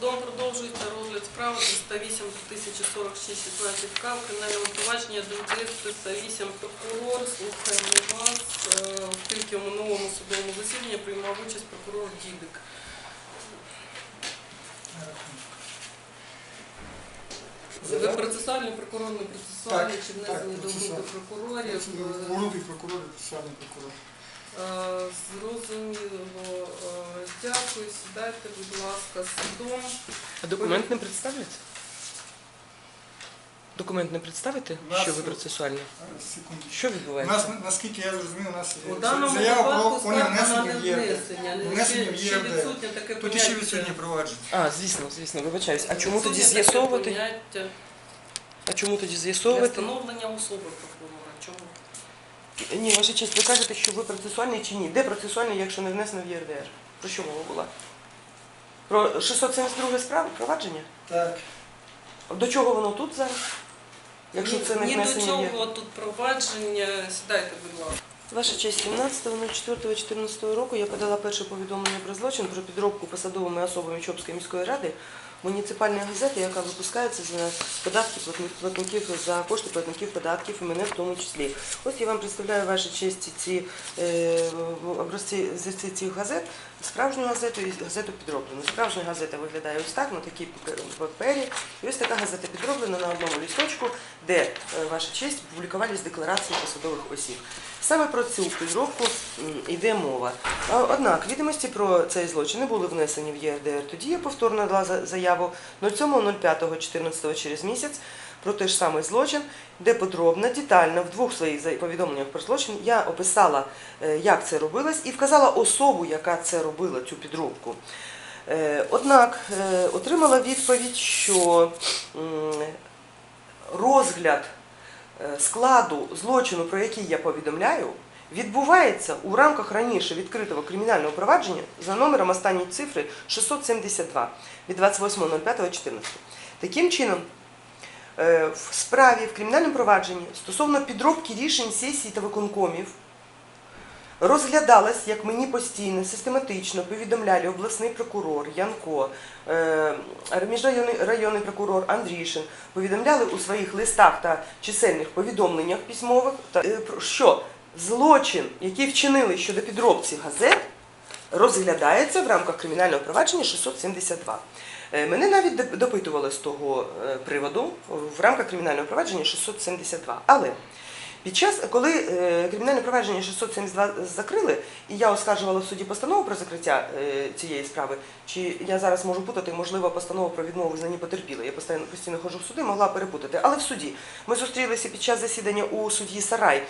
Судом продовжується розгляд справи 308 1046 16 К в кримінальному провадженні ДНДС 308 прокурор. Слухаємо вас, е, оскільки у минулому судовому засіданні приймав участь прокурор Дідик. Ви процесуальний прокурор, не процесуальний, Так, чи внесені до групи прокурорів? У групі прокурорів, процесуальний прокурор. Е, Зрозуміло. Е, Дякую. Сідайте, будь ласка, судом. А документ не представляється? Документ не представите, нас- що ви процесуальні? Що У відбувається? нас, наскільки я зрозумів, у нас У даному заява випадку про. Внесення в Ще- ще відсутнє таке Тут поняття. відсутні провадження. А, звісно, звісно, вибачаюсь. А чому тоді з'ясовувати? поняття А чому тоді Для з'ясовувати? встановлення особи прокурора. Чому? Ні, ваша честь, ви кажете, що ви процесуальний чи ні? Де процесуальний, якщо не внесено в ЄРДР? Про що мова була? Про 672 справ провадження? Так. До чого воно тут зараз? Якщо це не Ні до внесення в ЄРДР? чого тут провадження. Сідайте, будь ласка. Ваша честь, 17.04.14 року я подала перше повідомлення про злочин про підробку посадовими особами Чопської міської ради муніципальної газети, яка випускається за податки платників за кошти платників податків і мене в тому числі. Ось я вам представляю ваші честі ці е, образці цих газет, справжню газету і газету підроблену. Справжня газета виглядає ось так, на такій папері. І ось така газета підроблена на одному лісточку, де е, ваша честь публікувались декларації посадових осіб. Саме про цю підробку йде мова. Однак відомості про цей злочин не були внесені в ЄРДР. Тоді я повторно дала за- заяву 07.05.14 через місяць про той ж самий злочин, де подробно, детально в двох своїх повідомленнях про злочин я описала, е, як це робилось, і вказала особу, яка це робила, цю підробку. Е, Однак е, отримала відповідь, що розгляд складу злочину, про який я повідомляю, відбувається у рамках раніше відкритого кримінального провадження за номером останньої цифри 672 від 28.05.14. Таким чином, е, в справі в кримінальному провадженні стосовно підробки рішень сесій та виконкомів розглядалась, як мені постійно, систематично повідомляли обласний прокурор Янко, е, міжрайонний районний прокурор Андрішин, повідомляли у своїх листах та чисельних повідомленнях письмових, та, е, що злочин, який вчинили щодо підробці газет, розглядається в рамках кримінального провадження 672. Е, Мене навіть допитували з того е, приводу в рамках кримінального провадження 672. Але під час, коли е, кримінальне провадження 672 закрили, і я оскаржувала в суді постанову про закриття цієї справи, чи я зараз можу путати, можливо, постанову про відмову визнанні потерпілої. Я постійно, ходжу в суди, могла перепутати. Але в суді ми зустрілися під час засідання у судді Сарай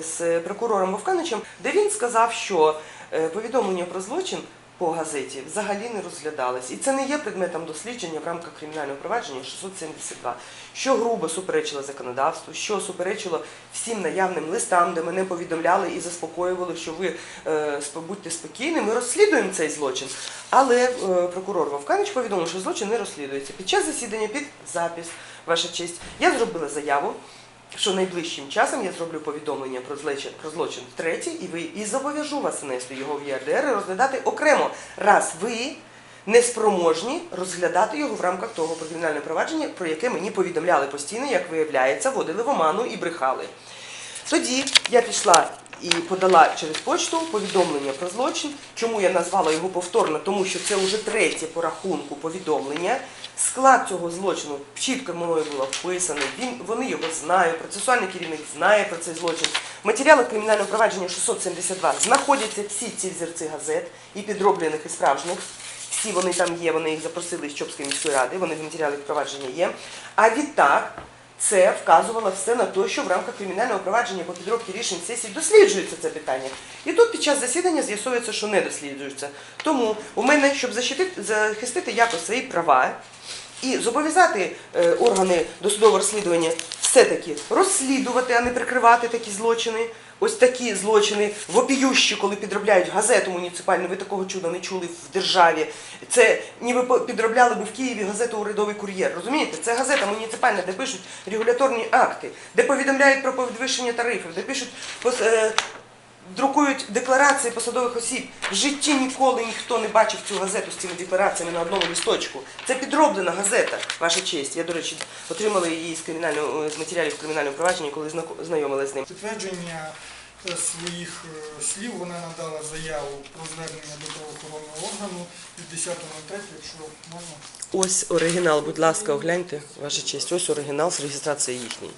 з прокурором Вовканичем, де він сказав, що е, повідомлення про злочин по газеті взагалі не розглядалось. І це не є предметом дослідження в рамках кримінального провадження 672, що грубо суперечило законодавству, що суперечило всім наявним листам, де мене повідомляли і заспокоювали, що ви е, будьте спокійні, ми розслідуємо цей злочин. Але е, прокурор Вовканич повідомив, що злочин не розслідується. Під час засідання під запис, ваша честь, я зробила заяву що найближчим часом я зроблю повідомлення про злочин, про злочин втретє, і ви і зобов'яжу вас внести його в ЄРДР і розглядати окремо, раз ви неспроможні розглядати його в рамках того кримінального провадження, про яке мені повідомляли постійно, як виявляється, водили в оману і брехали. Тоді я пішла і подала через почту повідомлення про злочин. Чому я назвала його повторно? Тому що це вже третє по рахунку повідомлення. Склад цього злочину чітко мною було вписаний. Він вони його знають. Процесуальний керівник знає про цей злочин. В матеріалах кримінального провадження 672 знаходяться всі ці взірці газет і підроблених і справжніх. Всі вони там є, вони їх запросили з Чопської міської ради, вони в матеріалах провадження є. А відтак це вказувало все на те, що в рамках кримінального провадження по підробці рішень сесії досліджується це питання. І тут під час засідання з'ясується, що не досліджується. Тому у мене, щоб защитити, захистити якось свої права і зобов'язати е, органи досудового розслідування все-таки розслідувати, а не прикривати такі злочини. Ось такі злочини вопіющі, коли підробляють газету муніципальну, ви такого чуда не чули в державі. Це ніби підробляли би в Києві газету Урядовий кур'єр. Розумієте? Це газета муніципальна, де пишуть регуляторні акти, де повідомляють про підвищення тарифів, де пишуть е, друкують декларації посадових осіб. В житті ніколи ніхто не бачив цю газету з цими деклараціями на одному лісточку. Це підроблена газета, ваша честь. Я, до речі, отримала її з кримінального з матеріалів кримінального провадження, коли знайомилася з ним. Підтвердження е, своїх е, слів вона надала заяву про звернення до правоохоронного органу від 10.03, якщо можна. Ось оригінал, будь ласка, огляньте, ваша честь. Ось оригінал з реєстрації їхньої.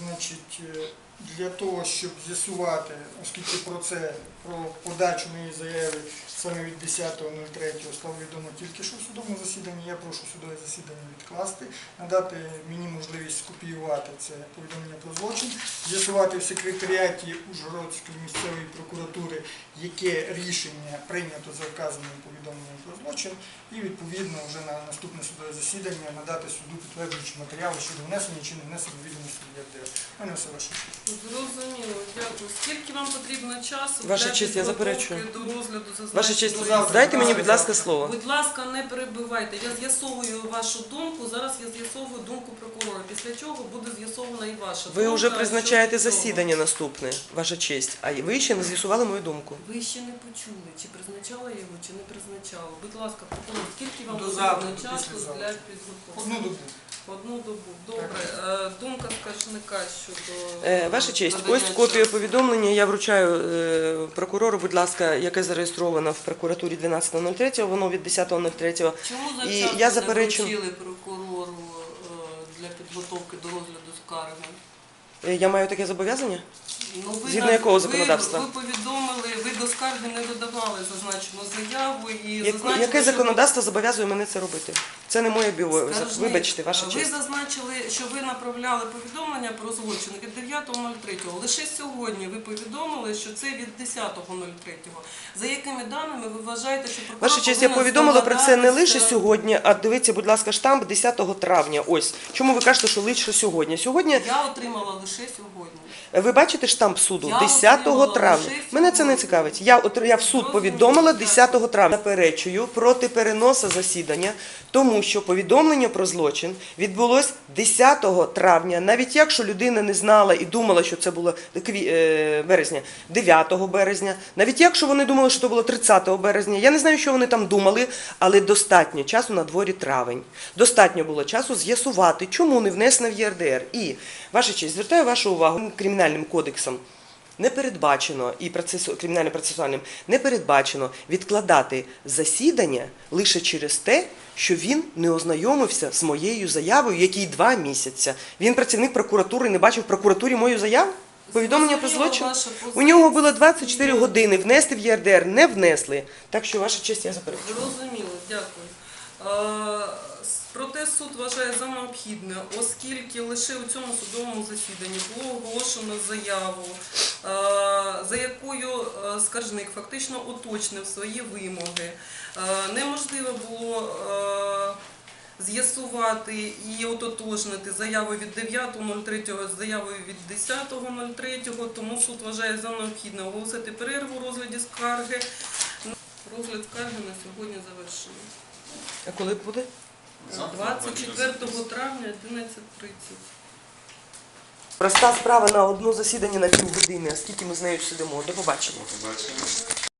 Значить, е, для того, щоб з'ясувати, оскільки про це, про подачу моєї заяви саме від 10.03 стало відомо тільки що в судовому засіданні, я прошу судове засідання відкласти, надати мені можливість скопіювати це повідомлення про злочин, з'ясувати в секретаріаті Ужгородської місцевої прокуратури, яке рішення прийнято за вказаним повідомленням про злочин, і відповідно вже на наступне судове засідання надати суду підтверджуючі матеріали щодо внесення чи не внесення відомості ЄРДР. У мене все ваше. Зрозуміло, дякую. Скільки вам потрібно часу Ваша для честь, я підготовки заперечую. до розгляду зазначеної Ваша честь, дайте мені, будь ласка, слово. Будь ласка, не перебивайте. Я з'ясовую вашу думку. Зараз я з'ясовую думку прокурора. Після чого буде з'ясована і ваша Ви думка. вже призначаєте щодо засідання наступне, ваша честь. А ви ще не з'ясували мою думку. Ви ще не почули, чи призначала його, чи не призначала. Будь ласка, прокурор, скільки вам До потрібно завтра, до часу післязавтра. для підготовки? Одну добу. Одну добу. Добре. Е, Думка скаржника щодо Е, Ваша честь, ось копію повідомлення я вручаю е, прокурору, будь ласка, яке зареєстровано в прокуратурі 12.03, воно від 10.03. Чому І я заперечу- прокурору для підготовки до розгляду скарги? Е, Я маю таке зобов'язання? Ну, ви Згідно якого законодавства? Ви, повідомили, ви до скарги не додавали зазначену заяву і Як- зазначили, яке що- законодавство зобов'язує мене це робити? Це не моє обов'язок. Скаржник, Вибачте, ваша ви честь. зазначили, що ви направляли повідомлення про злочин від 9.03. Лише сьогодні ви повідомили, що це від 10.03. За якими даними ви вважаєте, що прокурор Ваша честь, я повинен повідомила про це не лише здогадатися- сьогодні, а дивіться, будь ласка, штамп 10 травня. Ось. Чому ви кажете, що лише сьогодні? Сьогодні Я отримала лише сьогодні. Ви бачите штамп суду Я 10 травня. Мене це не цікавить. Я я в суд повідомила 10 травня. Заперечую проти переносу засідання, тому що повідомлення про злочин відбулось 10 травня. Навіть якщо людина не знала і думала, що це було е, березня, 9 березня, навіть якщо вони думали, що це було 30 березня, я не знаю, що вони там думали, але достатньо часу на дворі травень. Достатньо було часу з'ясувати, чому не внесено в ЄРДР. І, ваша честь, звертаю вашу увагу кримінальним кодексом. Не передбачено і процесу кримінально процесуальним не передбачено відкладати засідання лише через те, що він не ознайомився з моєю заявою, якій два місяці. Він працівник прокуратури, не бачив в прокуратурі мою заяву. Повідомлення про злочин. У нього було позиція. 24 години. Внести в ЄРДР не внесли. Так що, ваша честь, я заперечую. Зрозуміло, дякую. Проте суд вважає за необхідне, оскільки лише у цьому судовому засіданні було оголошено заяву, е, за якою е, скаржник фактично уточнив свої вимоги. Е, Неможливо було з'ясувати і ототожнити заяву від 9.03 з заявою від 10.03, тому суд вважає за необхідне оголосити перерву розгляді скарги. Розгляд скарги на сьогодні завершений. А коли буде? 24 травня 11.30. Проста справа на одну засідання на півгодини. А скільки ми з нею сидимо? До побачення. Побачимо.